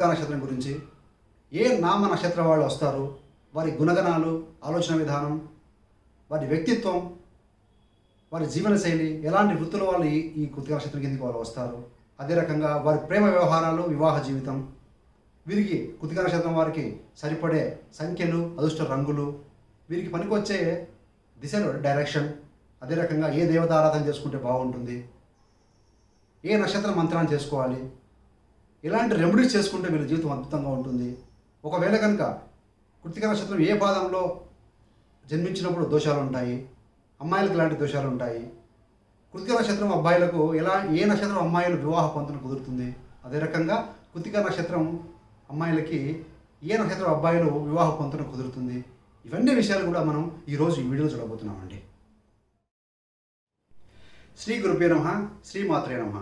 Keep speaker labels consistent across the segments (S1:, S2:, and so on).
S1: మొదటిది నక్షత్రం గురించి ఏ నామ నక్షత్రం వాళ్ళు వస్తారు? వారి గుణగణాలు ఆలోచన విధానం వారి వ్యక్తిత్వం వారి జీవనశైలి ఎలాంటి వృత్తుల వాళ్ళు ఈ కృతిక నక్షత్రం కిందకి వాళ్ళు వస్తారు? అదే రకంగా వారి ప్రేమ వ్యవహారాలు వివాహ జీవితం. వీరికి కృతిక నక్షత్రం వారికి సరిపడే సంఖ్యలు అదృష్ట రంగులు. వీరికి పనికొచ్చే దిశలు డైరెక్షన్ అదే రకంగా ఏ దేవత ఆరాధన చేసుకుంటే బాగుంటుంది? ఏ నక్షత్ర మంత్రాన్ని చేసుకోవాలి? ఎలాంటి రెమెడీస్ చేసుకుంటే వీళ్ళ జీవితం అద్భుతంగా ఉంటుంది. ఒకవేళ కనుక కృతిక నక్షత్రం ఏ పాదంలో జన్మించినప్పుడు దోషాలు ఉంటాయి? అమ్మాయిలకు ఇలాంటి దోషాలు ఉంటాయి? కృతిక నక్షత్రం అబ్బాయిలకు ఎలా ఏ నక్షత్రం అమ్మాయిలు వివాహ పొంతన కుదురుతుంది? అదే రకంగా కృతిక నక్షత్రం అమ్మాయిలకి ఏ నక్షత్రం అబ్బాయిలు వివాహ పొంతన కుదురుతుంది? ఇవన్నీ విషయాలు కూడా మనం ఈరోజు ఈ వీడియోలో చూడబోతున్నామండి. శ్రీ గురుపే నమ. శ్రీ మాత్రే నమ.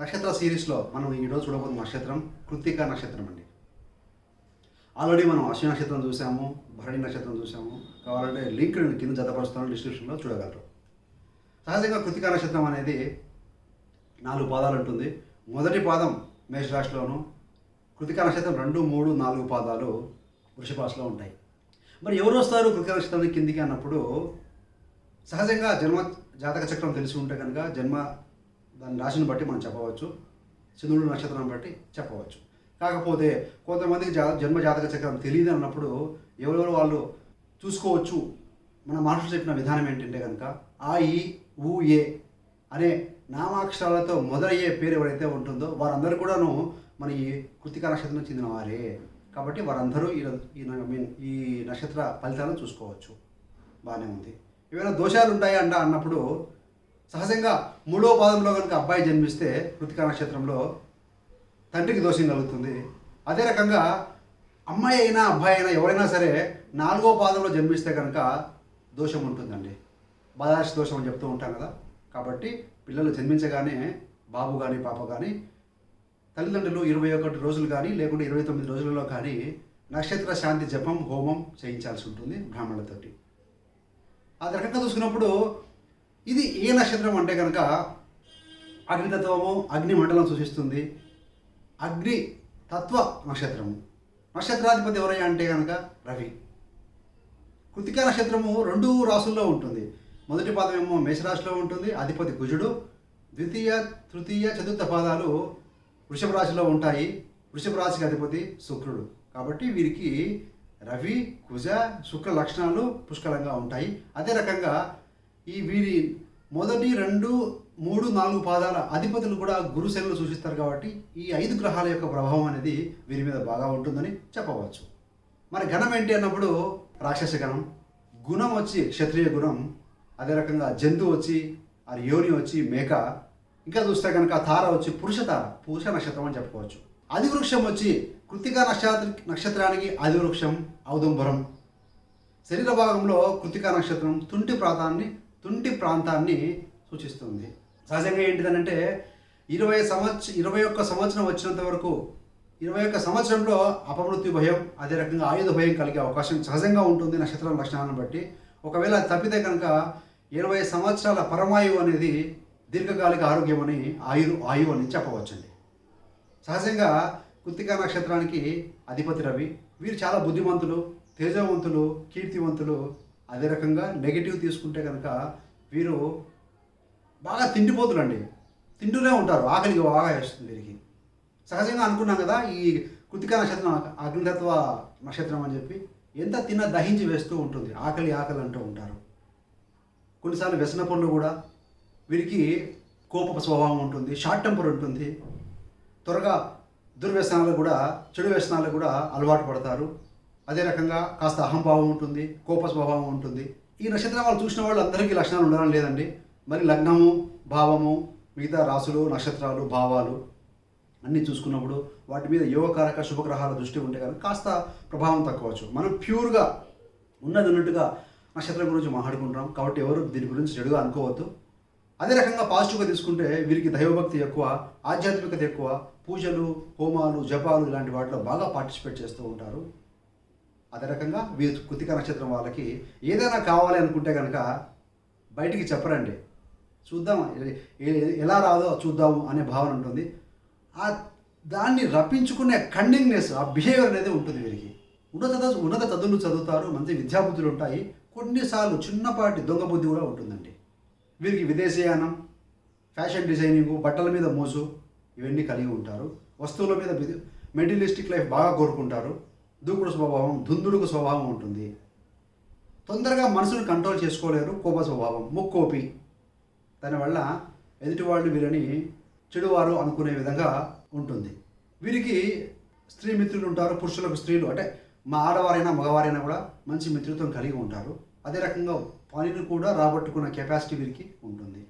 S1: నక్షత్ర సిరీస్లో మనం ఈరోజు చూడబోతున్న నక్షత్రం కృత్తిక నక్షత్రం అండి. ఆల్రెడీ మనం అశ్విని నక్షత్రం చూసాము భరణి నక్షత్రం చూసాము. కావాలంటే లింక్ నేను కింద జతపరుస్తాను డిస్క్రిప్షన్లో చూడగలరు. సహజంగా కృతికా నక్షత్రం అనేది నాలుగు పాదాలు ఉంటుంది. మొదటి పాదం మేషరాశిలోను కృతికా నక్షత్రం రెండు మూడు నాలుగు పాదాలు వృషభ ఉంటాయి. మరి ఎవరు వస్తారు కృతికా నక్షత్రానికి కిందికి అన్నప్పుడు? సహజంగా జన్మ జాతక చక్రం తెలిసి ఉంటే కనుక జన్మ దాని రాశిని బట్టి మనం చెప్పవచ్చు. చంద్రుడు నక్షత్రం బట్టి చెప్పవచ్చు. కాకపోతే కొంతమందికి జా జన్మ జాతక చక్రం తెలియదు అన్నప్పుడు ఎవరెవరు వాళ్ళు చూసుకోవచ్చు మన మనుషులు చెప్పిన విధానం ఏంటంటే కనుక ఆ ఈ ఊ ఏ అనే నామాక్షరాలతో మొదలయ్యే పేరు ఎవరైతే ఉంటుందో వారందరూ కూడాను మన ఈ కృతికా నక్షత్రం చెందిన వారే. కాబట్టి వారందరూ ఈ మీన్ ఈ నక్షత్ర ఫలితాలను చూసుకోవచ్చు. బాగానే ఉంది. ఏమైనా దోషాలు ఉంటాయా అంట అన్నప్పుడు సహజంగా మూడో పాదంలో కనుక అబ్బాయి జన్మిస్తే కృతికా నక్షత్రంలో తండ్రికి దోషం కలుగుతుంది. అదే రకంగా అమ్మాయి అయినా అబ్బాయి అయినా ఎవరైనా సరే నాలుగో పాదంలో జన్మిస్తే కనుక దోషం ఉంటుందండి. బాధాశ దోషం అని చెప్తూ ఉంటాం కదా. కాబట్టి పిల్లలు జన్మించగానే బాబు కానీ పాప కానీ తల్లిదండ్రులు ఇరవై ఒకటి రోజులు కానీ లేకుంటే ఇరవై తొమ్మిది రోజులలో కానీ నక్షత్ర శాంతి జపం హోమం చేయించాల్సి ఉంటుంది బ్రాహ్మణులతోటి. ఆ రకంగా చూసుకున్నప్పుడు ఇది ఏ నక్షత్రం అంటే కనుక అగ్నితత్వము అగ్ని మండలం సూచిస్తుంది అగ్ని తత్వ నక్షత్రము. నక్షత్రాధిపతి ఎవరయ్యా అంటే కనుక రవి. కృతిక నక్షత్రము రెండు రాసుల్లో ఉంటుంది. మొదటి పాదం ఏమో మేషరాశిలో ఉంటుంది. అధిపతి కుజుడు. ద్వితీయ తృతీయ చతుర్థ పాదాలు వృషభ రాశిలో ఉంటాయి. వృషభ రాశికి అధిపతి శుక్రుడు. కాబట్టి వీరికి రవి కుజ శుక్ర లక్షణాలు పుష్కలంగా ఉంటాయి. అదే రకంగా ఈ వీరి మొదటి రెండు మూడు నాలుగు పాదాల అధిపతులు కూడా గురుశైలిలో సూచిస్తారు కాబట్టి ఈ ఐదు గ్రహాల యొక్క ప్రభావం అనేది వీరి మీద బాగా ఉంటుందని చెప్పవచ్చు. మరి గణం ఏంటి అన్నప్పుడు రాక్షస గణం గుణం వచ్చి క్షత్రియ గుణం అదే రకంగా జంతువు వచ్చి అది యోని వచ్చి మేక. ఇంకా చూస్తే కనుక తార వచ్చి పురుష తార పురుష నక్షత్రం అని చెప్పుకోవచ్చు. అది వృక్షం వచ్చి కృతికా నక్షత్ర నక్షత్రానికి ఆది వృక్షం ఔదుంబరం. శరీర భాగంలో కృతికా నక్షత్రం తుంటి ప్రాంతాన్ని తుంటి ప్రాంతాన్ని సూచిస్తుంది. సహజంగా ఏంటిదనంటే ఇరవై సంవత్సరం ఇరవై ఒక్క సంవత్సరం వచ్చినంత వరకు ఇరవై ఒక్క సంవత్సరంలో అపమృత్యు భయం అదే రకంగా ఆయుధ భయం కలిగే అవకాశం సహజంగా ఉంటుంది నక్షత్రం లక్షణాలను బట్టి. ఒకవేళ అది తప్పితే కనుక ఇరవై సంవత్సరాల పరమాయువు అనేది దీర్ఘకాలిక ఆరోగ్యం అని ఆయు ఆయువు అని చెప్పవచ్చండి. సహజంగా కృత్తికా నక్షత్రానికి అధిపతి రవి. వీరు చాలా బుద్ధిమంతులు తేజవంతులు కీర్తివంతులు అదే రకంగా నెగిటివ్ తీసుకుంటే కనుక వీరు బాగా తిండిపోతులండి తింటూనే ఉంటారు. ఆకలికి బాగా వేస్తుంది వీరికి. సహజంగా అనుకున్నాం కదా ఈ కృతికా నక్షత్రం అగ్నితత్వ నక్షత్రం అని చెప్పి ఎంత తిన్నా దహించి వేస్తూ ఉంటుంది. ఆకలి ఆకలి అంటూ ఉంటారు. కొన్నిసార్లు వ్యసన పనులు కూడా వీరికి కోప స్వభావం ఉంటుంది షార్ట్ టెంపర్ ఉంటుంది. త్వరగా దుర్వ్యసనాలు కూడా చెడు వ్యసనాలు కూడా అలవాటు పడతారు. అదే రకంగా కాస్త అహంభావం ఉంటుంది కోపస్వభావం ఉంటుంది. ఈ నక్షత్రం వాళ్ళు చూసిన వాళ్ళు అందరికీ లక్షణాలు ఉండడం లేదండి. మరి లగ్నము భావము మిగతా రాసులు నక్షత్రాలు భావాలు అన్నీ చూసుకున్నప్పుడు వాటి మీద యోగకారక శుభగ్రహాల దృష్టి ఉంటే కనుక కాస్త ప్రభావం తక్కువచ్చు మనం ప్యూర్గా ఉన్నది ఉన్నట్టుగా నక్షత్రం గురించి మాట్లాడుకుంటాం కాబట్టి ఎవరు దీని గురించి చెడుగా అనుకోవద్దు. అదే రకంగా పాజిటివ్గా తీసుకుంటే వీరికి దైవభక్తి ఎక్కువ ఆధ్యాత్మికత ఎక్కువ పూజలు హోమాలు జపాలు ఇలాంటి వాటిలో బాగా పార్టిసిపేట్ చేస్తూ ఉంటారు. అదే రకంగా వీరు కృతిక నక్షత్రం వాళ్ళకి ఏదైనా కావాలి అనుకుంటే కనుక బయటికి చెప్పరండి. చూద్దాం ఎలా రాదో చూద్దాము అనే భావన ఉంటుంది. ఆ దాన్ని రప్పించుకునే కండింగ్నెస్ ఆ బిహేవియర్ అనేది ఉంటుంది వీరికి. ఉన్నత ఉన్నత చదువులు చదువుతారు మంచి విద్యాబుద్ధులు ఉంటాయి. కొన్నిసార్లు చిన్నపాటి దొంగ బుద్ధి కూడా ఉంటుందండి. వీరికి విదేశీయానం ఫ్యాషన్ డిజైనింగ్ బట్టల మీద మోజు ఇవన్నీ కలిగి ఉంటారు. వస్తువుల మీద మెటీరియలిస్టిక్ లైఫ్ బాగా కోరుకుంటారు. దూకుడు స్వభావం దుందుడుకు స్వభావం ఉంటుంది. తొందరగా మనసును కంట్రోల్ చేసుకోలేరు కోప స్వభావం ముక్కోపి. దానివల్ల ఎదుటివాళ్ళు వీరిని చెడువారు అనుకునే విధంగా ఉంటుంది. వీరికి స్త్రీ మిత్రులు ఉంటారు పురుషులకు స్త్రీలు. అంటే మా ఆడవారైనా మగవారైనా కూడా మంచి మిత్రత్వం కలిగి ఉంటారు. అదే రకంగా పనిని కూడా రాబట్టుకున్న కెపాసిటీ వీరికి ఉంటుంది.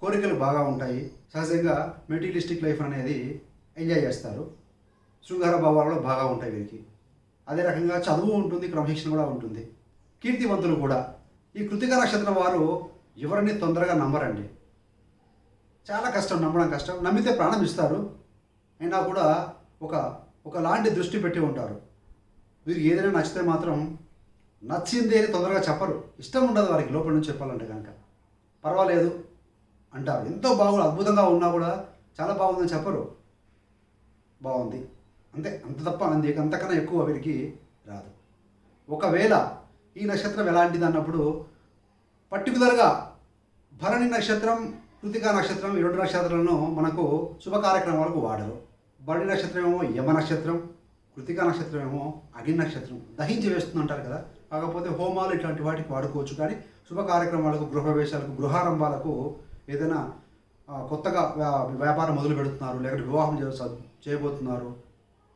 S1: కోరికలు బాగా ఉంటాయి. సహజంగా మెటీరియలిస్టిక్ లైఫ్ అనేది ఎంజాయ్ చేస్తారు. శృంగార భావాలు బాగా ఉంటాయి వీరికి. అదే రకంగా చదువు ఉంటుంది క్రమశిక్షణ కూడా ఉంటుంది. కీర్తివంతులు కూడా. ఈ కృతిక నక్షత్రం వారు ఎవరిని తొందరగా నమ్మరండి. చాలా కష్టం నమ్మడం కష్టం. నమ్మితే ప్రాణం ఇస్తారు. అయినా కూడా ఒక ఒకలాంటి దృష్టి పెట్టి ఉంటారు. వీరు ఏదైనా నచ్చితే మాత్రం నచ్చింది అని తొందరగా చెప్పరు. ఇష్టం ఉండదు వారికి లోపల నుంచి చెప్పాలంటే కనుక. పర్వాలేదు అంటారు. ఎంతో బాగుంది అద్భుతంగా ఉన్నా కూడా చాలా బాగుందని చెప్పరు. బాగుంది. అంతే అంత తప్ప అంది అంతకన్నా ఎక్కువ వీరికి రాదు. ఒకవేళ ఈ నక్షత్రం ఎలాంటిది అన్నప్పుడు పర్టికులర్గా భరణి నక్షత్రం కృతికా నక్షత్రం ఈ రెండు నక్షత్రాలను మనకు శుభ కార్యక్రమాలకు వాడరు. భరణి నక్షత్రం ఏమో యమ నక్షత్రం కృతికా నక్షత్రం ఏమో అగ్ని నక్షత్రం. దహించి వేస్తుంది అంటారు కదా. కాకపోతే హోమాలు ఇట్లాంటి వాటికి వాడుకోవచ్చు. కానీ శుభ కార్యక్రమాలకు గృహప్రవేశాలకు గృహారంభాలకు ఏదైనా కొత్తగా వ్యా- వ్యాపారం మొదలు పెడుతున్నారు లేకపోతే వివాహం చేయబోతున్నారు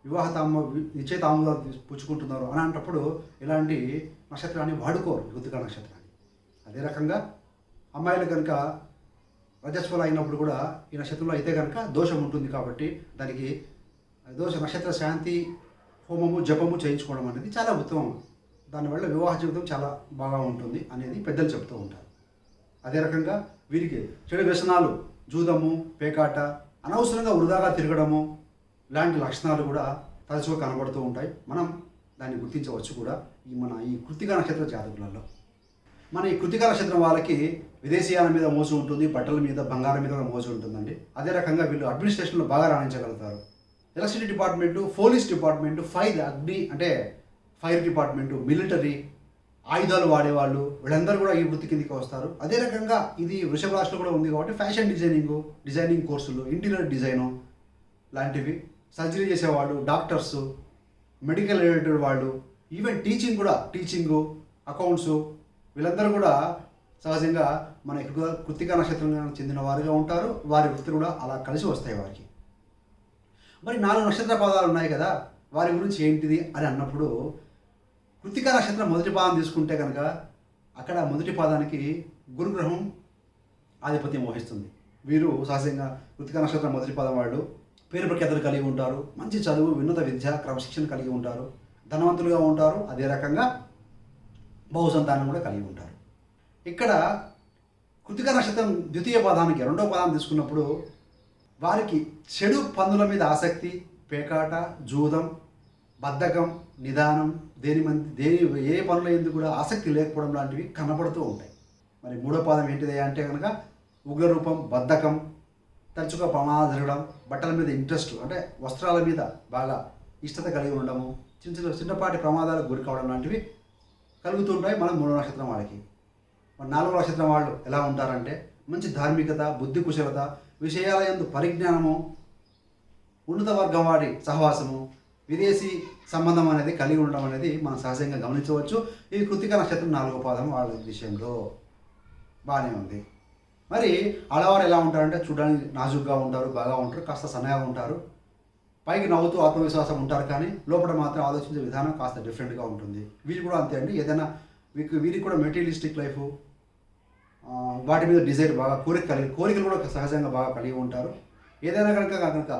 S1: వివాహ తాము నిశ్చయ తాముదాలు తీసు- పుచ్చుకుంటున్నారు అలాంటప్పుడు ఇలాంటి నక్షత్రాన్ని వాడుకోరు కృతికా నక్షత్రాన్ని. అదే రకంగా అమ్మాయిలు కనుక రజస్వల అయినప్పుడు కూడా ఈ నక్షత్రంలో అయితే కనుక దోషం ఉంటుంది కాబట్టి దానికి దోష నక్షత్ర శాంతి హోమము జపము చేయించుకోవడం అనేది చాలా ఉత్తమం. దానివల్ల వివాహ జీవితం చాలా బాగా ఉంటుంది అనేది పెద్దలు చెప్తూ ఉంటారు. అదే రకంగా వీరికి చెడు వ్యసనాలు జూదము పేకాట అనవసరంగా వృధాగా తిరగడము లాంటి లక్షణాలు కూడా తరచుగా కనబడుతూ ఉంటాయి. మనం దాన్ని గుర్తించవచ్చు కూడా ఈ మన ఈ కృతిక నక్షత్ర జాతకులలో. మన ఈ కృతిక నక్షత్రం వాళ్ళకి విదేశీయాల మీద మోజు ఉంటుంది బట్టల మీద బంగారం మీద కూడా మోజు ఉంటుందండి. అదే రకంగా వీళ్ళు అడ్మినిస్ట్రేషన్లో బాగా రాణించగలుగుతారు. Electricity department police department fire అగ్ని అంటే ఫైర్ డిపార్ట్మెంటు మిలిటరీ ఆయుధాలు వాడేవాళ్ళు వీళ్ళందరూ కూడా ఈ వృత్తి కిందకి వస్తారు. అదే రకంగా ఇది వృషభ రాశిలో కూడా ఉంది కాబట్టి ఫ్యాషన్ డిజైనింగ్ డిజైనింగ్ కోర్సులు ఇంటీరియర్ డిజైను లాంటివి. సర్జరీ చేసేవాళ్ళు డాక్టర్స్ మెడికల్ రిలేటెడ్ వాళ్ళు ఈవెన్ టీచింగ్ కూడా టీచింగు అకౌంట్స్ వీళ్ళందరూ కూడా సహజంగా మన ఎక్కువగా కృత్తికా నక్షత్రం చెందిన వారుగా ఉంటారు. వారి వృత్తులు కూడా అలా కలిసి వస్తాయి వారికి. మరి నాలుగు నక్షత్ర పదాలు ఉన్నాయి కదా వారి గురించి ఏంటిది అని అన్నప్పుడు కృతికా నక్షత్రం మొదటి పాదం తీసుకుంటే కనుక అక్కడ మొదటి పాదానికి గురుగ్రహం ఆధిపత్యం వహిస్తుంది. వీరు సహజంగా కృతికా నక్షత్రం మొదటి పాదం వాళ్ళు. పేరు ప్రఖ్యాతలు కలిగి ఉంటారు మంచి చదువు వినోద విద్య క్రమశిక్షణ కలిగి ఉంటారు ధనవంతులుగా ఉంటారు అదే రకంగా బహుసంతానం కూడా కలిగి ఉంటారు. ఇక్కడ కృతిక నక్షత్రం ద్వితీయ పదానికి రెండో పదాన్ని తీసుకున్నప్పుడు వారికి చెడు పనుల మీద ఆసక్తి పేకాట జూదం బద్ధకం నిదానం దేని మంది దేని ఏ పనుల ఎందుకు కూడా ఆసక్తి లేకపోవడం లాంటివి కనబడుతూ ఉంటాయి. మరి మూడో పాదం ఏంటిది అంటే కనుక ఉగ్రరూపం బద్ధకం తరచుగా ప్రమాదాలు జరగడం బట్టల మీద ఇంట్రెస్ట్ అంటే వస్త్రాల మీద బాగా ఇష్టత కలిగి ఉండడము చిన్న చిన్న చిన్నపాటి ప్రమాదాలకు గురి కావడం లాంటివి కలుగుతుంటాయి మనం మూడో నక్షత్రం వాళ్ళకి. మరి నాలుగో నక్షత్రం వాళ్ళు ఎలా ఉంటారంటే మంచి ధార్మికత బుద్ధి కుశలత విషయాల యందు పరిజ్ఞానము ఉన్నత వర్గం వాడి సహవాసము విదేశీ సంబంధం అనేది కలిగి ఉండడం అనేది మనం సహజంగా గమనించవచ్చు. ఈ కృతిక నక్షత్రం నాలుగో పాదం వాళ్ళ విషయంలో. బాగానే ఉంది. మరి ఆడవారు ఎలా ఉంటారంటే చూడడానికి నాజుగ్గా ఉంటారు బాగా ఉంటారు కాస్త సన్నగా ఉంటారు. పైకి నవ్వుతూ ఆత్మవిశ్వాసం ఉంటారు కానీ లోపల మాత్రం ఆలోచించే విధానం కాస్త డిఫరెంట్గా ఉంటుంది. వీరు కూడా అంతే అండి. ఏదైనా వీరికి వీరికి కూడా మెటీరియలిస్టిక్ లైఫ్ వాటి మీద డిజైర్ బాగా కోరిక కలిగి కోరికలు కూడా సహజంగా బాగా కలిగి ఉంటారు. ఏదైనా కనుక కనుక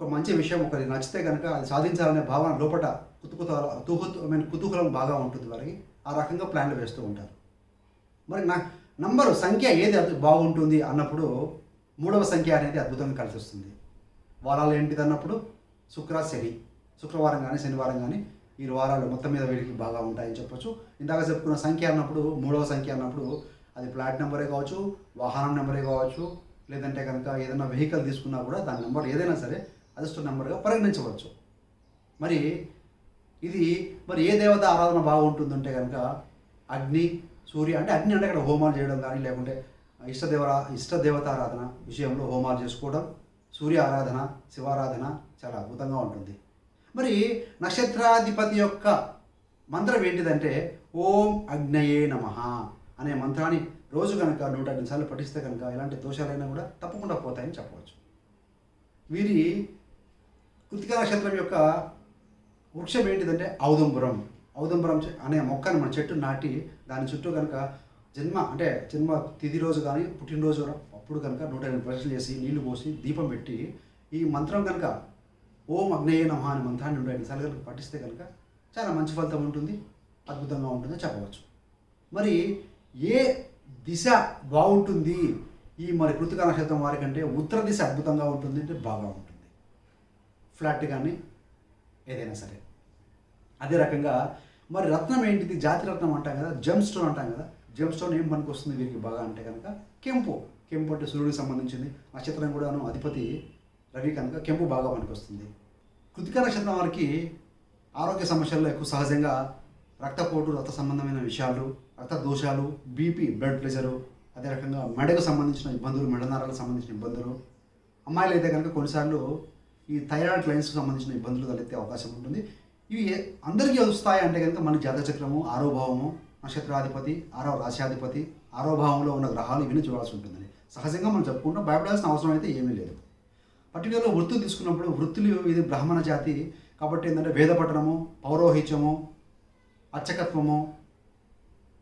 S1: ఒక మంచి విషయం ఒకరికి నచ్చితే కనుక అది సాధించాలనే భావన లోపల కుతుకుతల తుహుతు ఐ మీన్ కుతూహలం బాగా ఉంటుంది వారికి. ఆ రకంగా ప్లాన్లు వేస్తూ ఉంటారు. మరి నా నంబరు సంఖ్య ఏది బాగుంటుంది అన్నప్పుడు మూడవ సంఖ్య అనేది అద్భుతంగా కలిసి వస్తుంది వారాలు ఏంటిది అన్నప్పుడు? శుక్ర శని. శుక్రవారం కానీ శనివారం కానీ ఈ వారాలు మొత్తం మీద వీడికి బాగా ఉంటాయని చెప్పొచ్చు. ఇందాక చెప్పుకున్న సంఖ్య అన్నప్పుడు మూడవ సంఖ్య అన్నప్పుడు అది ఫ్లాట్ నెంబరే కావచ్చు వాహనం నెంబరే కావచ్చు లేదంటే కనుక ఏదైనా వెహికల్ తీసుకున్నా కూడా దాని నెంబర్ ఏదైనా సరే అదృష్ట నెంబర్గా పరిగణించవచ్చు. మరి ఇది మరి ఏ దేవత ఆరాధన బాగుంటుందంటే కనుక అగ్ని సూర్య అంటే అగ్ని అంటే అక్కడ హోమాలు చేయడం కానీ లేకుంటే ఇష్టదేవర ఇష్టదేవత ఆరాధన విషయంలో హోమాలు చేసుకోవడం సూర్య ఆరాధన శివారాధన చాలా అద్భుతంగా ఉంటుంది. మరి నక్షత్రాధిపతి యొక్క మంత్రం ఏంటిదంటే ఓం అగ్నయే నమ అనే మంత్రాన్ని రోజు కనుక నూట ఎనిమిది సార్లు పఠిస్తే కనుక ఎలాంటి దోషాలైనా కూడా తప్పకుండా పోతాయని చెప్పవచ్చు. వీరి కృతిక నక్షత్రం యొక్క వృక్షం ఏంటిదంటే ఔదంబురం. ఔదంబురం అనే మొక్కను మన చెట్టు నాటి దాని చుట్టూ కనుక జన్మ అంటే జన్మ తిది రోజు కానీ పుట్టినరోజు అప్పుడు కనుక నూట ఎనిమిది ప్రశ్నలు చేసి నీళ్ళు పోసి దీపం పెట్టి ఈ మంత్రం కనుక ఓం అగ్నేయ నమ అనే మంత్రాన్ని నూట ఎనిమిది సార్లు కనుక పఠిస్తే కనుక చాలా మంచి ఫలితం ఉంటుంది అద్భుతంగా ఉంటుంది చెప్పవచ్చు. మరి ఏ దిశ బాగుంటుంది? ఈ మరి కృతిక నక్షత్రం వారికంటే ఉత్తర దిశ అద్భుతంగా ఉంటుంది అంటే బాగా ఉంటుంది. ఫ్లాట్ కానీ ఏదైనా సరే. అదే రకంగా మరి రత్నం ఏంటిది? జాతి రత్నం అంటాం కదా జమ్ స్టోన్ అంటాం కదా. జమ్ స్టోన్ ఏం పనికి వస్తుంది వీరికి బాగా అంటే కనుక కెంపు. కెంపు అంటే సూర్యుడికి సంబంధించింది. నక్షత్రం కూడాను అధిపతి రవి కనుక కెంపు బాగా పనికొస్తుంది. కృతిక నక్షత్రం వారికి ఆరోగ్య సమస్యల్లో ఎక్కువ సహజంగా రక్తపోటు రక్త సంబంధమైన విషయాలు రక్త దోషాలు బీపీ బ్లడ్ ప్రెషరు అదే రకంగా మెడకు సంబంధించిన ఇబ్బందులు మెడనరాలకు సంబంధించిన ఇబ్బందులు. అమ్మాయిలు అయితే కనుక కొన్నిసార్లు ఈ థైరాయిడ్ లైన్స్కి సంబంధించిన ఇబ్బందులు తలెత్తే అవకాశం ఉంటుంది. ఇవి ఏ- అందరికీ వస్తాయి అంటే కనుక మన జాతచక్రము ఆరో భావము నక్షత్రాధిపతి ఆరో రాశ్యాధిపతి ఆరో భావంలో ఉన్న గ్రహాలు ఇవన్నీ చూడాల్సి ఉంటుందని సహజంగా మనం చెప్పుకుంటాం భయపడాల్సిన అవసరం అయితే ఏమీ లేదు. పర్టికులర్గా వృత్తులు తీసుకున్నప్పుడు వృత్తులు ఇది బ్రాహ్మణ జాతి కాబట్టి ఏంటంటే వేదపట్టణము పౌరోహిత్యము అర్చకత్వము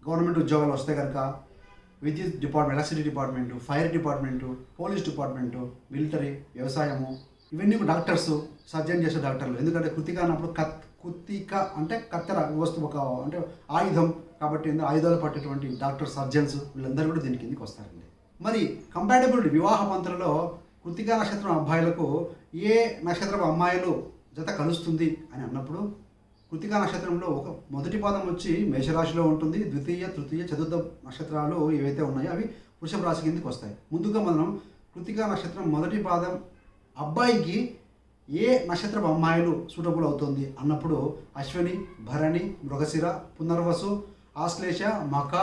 S1: గవర్నమెంట్ ఉద్యోగాలు వస్తే కనుక విద్యుత్ department electricity department fire department police department military వ్యవసాయము ఇవన్నీ కూడా డాక్టర్స్ సర్జన్ చేసే డాక్టర్లు. ఎందుకంటే కృతిక అన్నప్పుడు కత్ కుత్తిక అంటే కత్తెర వస్తువు ఒక అంటే ఆయుధం కాబట్టి ఏందో ఆయుధాలు పట్టేటువంటి డాక్టర్ సర్జన్స్ వీళ్ళందరూ కూడా దీని కిందకి వస్తారండి. మరి కంపాటబిలిటీ వివాహ మంత్రంలో కృతిక నక్షత్రం అబ్బాయిలకు ఏ నక్షత్రం అమ్మాయిలు జత కలుస్తుంది అని అన్నప్పుడు కృతికా నక్షత్రంలో ఒక మొదటి పాదం వచ్చి మేషరాశిలో ఉంటుంది. ద్వితీయ తృతీయ చతుర్థ నక్షత్రాలు ఏవైతే ఉన్నాయో అవి వృషభ రాశి కిందకి వస్తాయి. ముందుగా మనం కృతికా నక్షత్రం మొదటి పాదం అబ్బాయికి ఏ నక్షత్రపు అమ్మాయిలు సూటబుల్ అవుతుంది? అన్నప్పుడు అశ్విని భరణి మృగశిర పునర్వసు ఆశ్లేష మక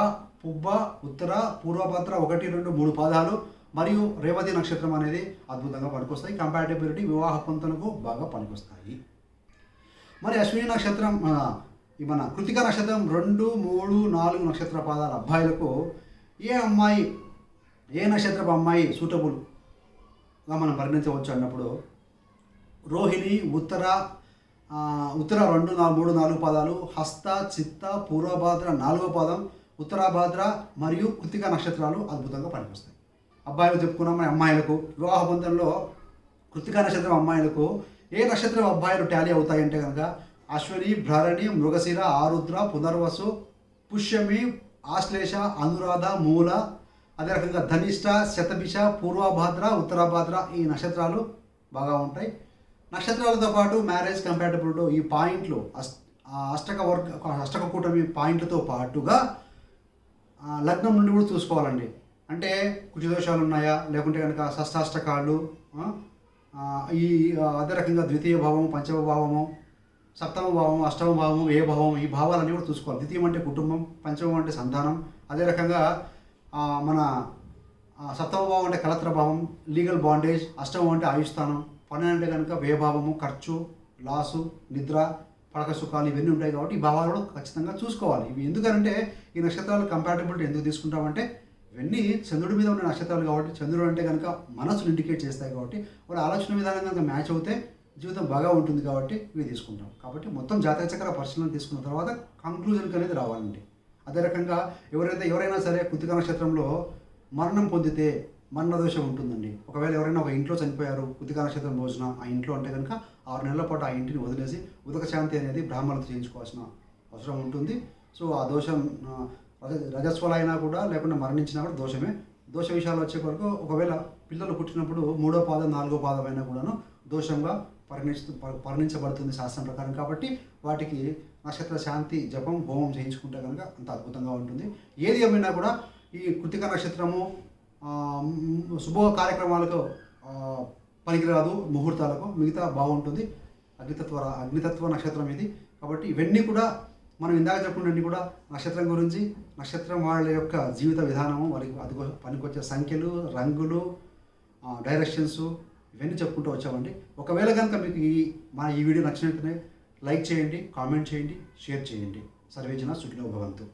S1: పుబ్బ ఉత్తర పూర్వభద్ర ఒకటి రెండు మూడు పాదాలు మరియు రేవతి నక్షత్రం అనేది అద్భుతంగా పనికొస్తాయి. కంపాటబిలిటీ వివాహ పొంతనకు బాగా పనికొస్తాయి. మరి అశ్విని నక్షత్రం ఈ మన కృతిక నక్షత్రం రెండు మూడు నాలుగు నక్షత్ర పాదాల అబ్బాయిలకు ఏ అమ్మాయి ఏ నక్షత్రపు అమ్మాయి సూటబుల్గా మనం పరిగణించవచ్చు అన్నప్పుడు రోహిణి ఉత్తర ఉత్తర రెండు నాలుగు మూడు నాలుగు పాదాలు హస్త చిత్త పూర్వభాద్ర నాలుగో పాదం ఉత్తరాభాద్ర మరియు కృతిక నక్షత్రాలు అద్భుతంగా పనికొస్తాయి. అబ్బాయిలు చెప్పుకున్నాం మన అమ్మాయిలకు. వివాహ బంధంలో కృతికా నక్షత్రం అమ్మాయిలకు ఏ నక్షత్రం అబ్బాయిలు టాలీ అవుతాయంటే కనుక అశ్విని భరణి మృగశిర ఆరుద్ర పునర్వసు పుష్యమి ఆశ్లేష అనురాధ మూల అదే రకంగా ధనిష్ట శతభిష పూర్వభాద్ర ఉత్తరాభాద్ర ఈ నక్షత్రాలు బాగా ఉంటాయి. నక్షత్రాలతో పాటు మ్యారేజ్ కంపాటబిలిటీ ఈ పాయింట్లు ఆ అష్టక వర్గ అష్టక కూటమి పాయింట్లతో పాటుగా లగ్నం నుండి కూడా చూసుకోవాలండి. అంటే కుచిదోషాలు ఉన్నాయా? లేకుంటే కనుక షష్టాష్టకాలు ఈ అదే రకంగా ద్వితీయ భావము పంచమ భావము సప్తమ భావం అష్టమ భావం ఏ భావం ఈ భావాలన్నీ కూడా చూసుకోవాలి. ద్వితీయం అంటే కుటుంబం పంచమం అంటే సంతానం. అదే రకంగా మన సప్తమ భావం అంటే కలత్ర భావం లీగల్ బాండేజ్ అష్టమం అంటే ఆయుష్స్థానం పన్నెండు అంటే కనుక వ్యయభావము ఖర్చు లాసు నిద్ర పడక సుఖాలు ఇవన్నీ ఉంటాయి కాబట్టి ఈ భావాలు కూడా ఖచ్చితంగా చూసుకోవాలి. ఇవి ఎందుకంటే ఈ నక్షత్రాలు కంపాటబిలిటీ ఎందుకు తీసుకుంటామంటే ఇవన్నీ చంద్రుడి మీద ఉన్న నక్షత్రాలు కాబట్టి చంద్రుడు అంటే కనుక మనసును ఇండికేట్ చేస్తాయి కాబట్టి వాళ్ళ ఆలోచన విధానం కనుక మ్యాచ్ అవుతే జీవితం బాగా ఉంటుంది కాబట్టి ఇవి తీసుకుంటాం. కాబట్టి మొత్తం జాతక చక్ర పరిశీలన తీసుకున్న తర్వాత కంక్లూజన్కి అనేది రావాలండి. అదే రకంగా ఎవరైతే ఎవరైనా సరే కృతిక నక్షత్రంలో మరణం పొందితే మరణ దోషం ఉంటుందండి. ఒకవేళ ఎవరైనా ఒక ఇంట్లో చనిపోయారు కృతిక నక్షత్రం రోజున ఆ ఇంట్లో అంటే కనుక ఆరు నెలల పాటు ఆ ఇంటిని వదిలేసి ఉదక శాంతి అనేది బ్రాహ్మణులతో చేయించుకోవాల్సిన అవసరం ఉంటుంది. సో ఆ దోషం రజస్వలైనా రజ కూడా లేకుండా మరణించినా కూడా దోషమే. దోష విషయాలు వచ్చే వరకు ఒకవేళ పిల్లలు పుట్టినప్పుడు మూడో పాదం నాలుగో పాదం అయినా కూడాను దోషంగా పరిగణిస్తూ పరిగణించబడుతుంది శాస్త్రం ప్రకారం కాబట్టి వాటికి నక్షత్ర శాంతి జపం హోమం చేయించుకుంటే కనుక అంత అద్భుతంగా ఉంటుంది. ఏది ఏమైనా కూడా ఈ కృతిక నక్షత్రము శుభ కార్యక్రమాలకు పనికిరాదు ముహూర్తాలకు. మిగతా బాగుంటుంది. అగ్నితత్వ అగ్నితత్వ నక్షత్రం ఇది. కాబట్టి ఇవన్నీ కూడా మనం ఇందాక చెప్పుకున్నవన్నీ కూడా నక్షత్రం గురించి నక్షత్రం వాళ్ళ యొక్క జీవిత విధానము వారికి అది పనికొచ్చే సంఖ్యలు రంగులు డైరెక్షన్స్ ఇవన్నీ చెప్పుకుంటూ వచ్చామండి. ఒకవేళ కనుక మీకు ఈ మన ఈ వీడియో నచ్చినట్లయితే లైక్ చేయండి కామెంట్ చేయండి షేర్ చేయండి. సర్వేజన సుఖినో భవంతు.